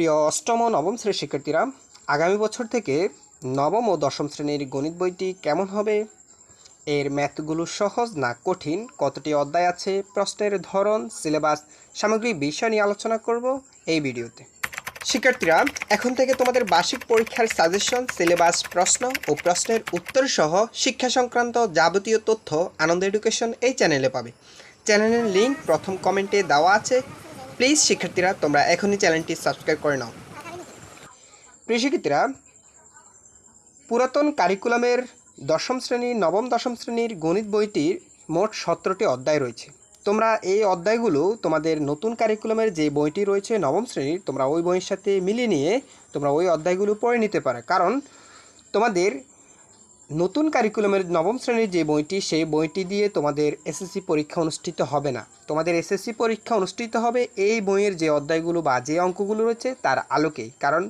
প্রিয় অষ্টম ও নবম শ্রেণির শিক্ষার্থীরা, আগামী বছর থেকে নবম ও দশম শ্রেণির গণিত বইটি কেমন হবে? এর ম্যাথগুলো সহজ না কঠিন? কতটি অধ্যায় আছে? প্রশ্নের ধরন, সিলেবাস সামগ্রিক বিষয় নিয়ে আলোচনা করব এই ভিডিওতে। শিক্ষার্থীরা, এখন থেকে তোমাদের বার্ষিক পরীক্ষার সাজেশন, সিলেবাস, প্রশ্ন ও প্রশ্নের উত্তর সহ শিক্ষা সংক্রান্ত যাবতীয় তথ্য আনন্দ এডুকেশন এই চ্যানেলে পাবে। চ্যানেলের লিংক প্রথম কমেন্টে দেওয়া আছে। প্লিজ শিক্ষার্থীরা, তোমরা এখনই চ্যানেলটি সাবস্ক্রাইব করে নাও। প্রিয় শিক্ষার্থীরা, পুরাতন কারিকুলামের দশম শ্রেণি, নবম, দশম শ্রেণির গণিত বইটির মোট সতেরোটি অধ্যায় রয়েছে। তোমরা এই অধ্যায়গুলো তোমাদের নতুন কারিকুলামের যে বইটি রয়েছে নবম শ্রেণির, তোমরা ওই বইয়ের সাথে মিলিয়ে নিয়ে তোমরা ওই অধ্যায়গুলো পড়ে নিতে পারো। কারণ তোমাদের নতুন কারিকুলামের নবম শ্রেণির যে বইটি, সেই বইটি দিয়ে তোমাদের এসএসসি পরীক্ষা অনুষ্ঠিত হবে না। তোমাদের এসএসসি পরীক্ষা অনুষ্ঠিত হবে এই বইয়ের যে অধ্যায়গুলো বা যে অঙ্কগুলো রয়েছে, তার আলোকেই। কারণ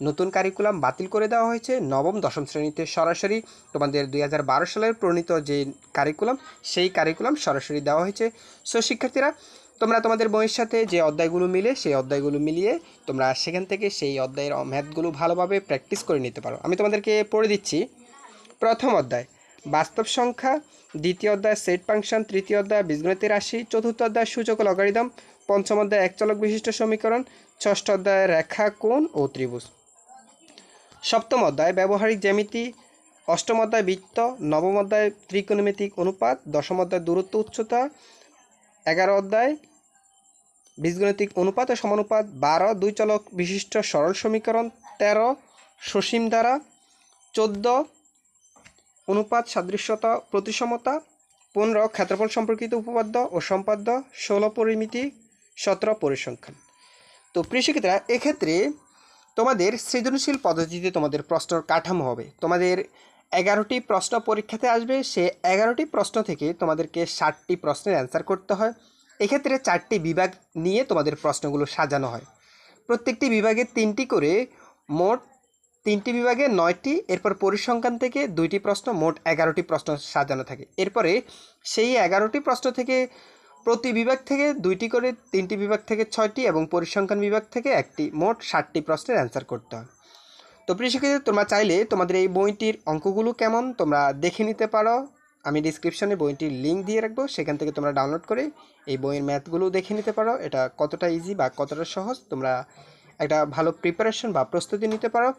নতুন কারিকুলাম বাতিল করে দেওয়া হয়েছে নবম, দশম শ্রেণীতে সরাসরি তোমাদের দুই সালের প্রণীত যে কারিকুলাম সেই কারিকুলাম সরাসরি দেওয়া হয়েছে। সো শিক্ষার্থীরা, তোমরা তোমাদের বইয়ের সাথে যে অধ্যায়গুলো মিলে, সেই অধ্যায়গুলো মিলিয়ে তোমরা সেখান থেকে সেই অধ্যায়ের ম্যাথগুলো ভালোভাবে প্র্যাকটিস করে নিতে পারো। আমি তোমাদেরকে পড়ে দিচ্ছি। প্রথম অধ্যায়। বাস্তব সংখ্যা, দ্বিতীয় অধ্যায় সেট ফাংশন, তৃতীয় অধ্যায় বীজগণিতের রাশি, চতুর্থ অধ্যায় সূচক লগারিদম, পঞ্চম অধ্যায় একচলক বিশিষ্ট সমীকরণ, ষষ্ঠ অধ্যায় রেখা, কোণ ও ত্রিভুজ। সপ্তম অধ্যায় ব্যবহারিক জ্যামিতি, অষ্টম অধ্যায় বৃত্ত, নবম অধ্যায় ত্রিকোণমিতিক অনুপাত, দশম অধ্যায় দূরত্ব উচ্চতা, এগারো অধ্যায় বীজগণিতিক অনুপাত ও সমানুপাত, বারো দুই চলক বিশিষ্ট সরল সমীকরণ, তেরো সসীম দ্বারা চোদ্দ অনুপাত, সাদৃশ্যতা, প্রতিসমতা, পনেরো, ক্ষেত্রফল সম্পর্কিত উপপাদ্য ও সম্পাদ্য, ষোলো, পরিমিতি, সতেরো, পরিসংখ্যান। তো প্রিয় এক্ষেত্রে তোমাদের সৃজনশীল পদ্ধতিতে তোমাদের প্রশ্নর কাঠামো হবে। তোমাদের এগারোটি প্রশ্ন পরীক্ষাতে আসবে, সে এগারোটি প্রশ্ন থেকে তোমাদেরকে ষাটটি প্রশ্নের অ্যান্সার করতে হয়। এক্ষেত্রে চারটি বিভাগ নিয়ে তোমাদের প্রশ্নগুলো সাজানো হয়। প্রত্যেকটি বিভাগে তিনটি করে মোট তিনটি বিভাগে নয়টি, এরপর পরিসংখ্যান থেকে দুইটি প্রশ্ন, মোট এগারোটি প্রশ্ন সাজানো থাকে। এরপরে সেই এগারোটি প্রশ্ন থেকে প্রতি বিভাগ থেকে দুইটি করে, তিনটি বিভাগ থেকে ছয়টি এবং পরিসংখ্যান বিভাগ থেকে একটি, মোট ষাটটি প্রশ্নের অ্যান্সার করতে হয়। তো প্রিয় শিক্ষার্থী, তোমরা চাইলে তোমাদের এই বইটির অঙ্কগুলো কেমন তোমরা দেখে নিতে পারো। আমি ডিসক্রিপশনে বইটির লিঙ্ক দিয়ে রাখব, সেখান থেকে তোমরা ডাউনলোড করে এই বইয়ের ম্যাথগুলো দেখে নিতে পারো। এটা কতটা ইজি বা কতটা সহজ, তোমরা একটা ভালো প্রিপারেশন বা প্রস্তুতি নিতে পারো।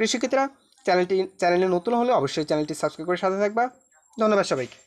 প্রিয় শিক্ষিতরা চ্যানেলটি চ্যানেলে নতুন হলে অবশ্যই চ্যানেলটি সাবস্ক্রাইব করে সাথে থাকবা। ধন্যবাদ সবাইকে।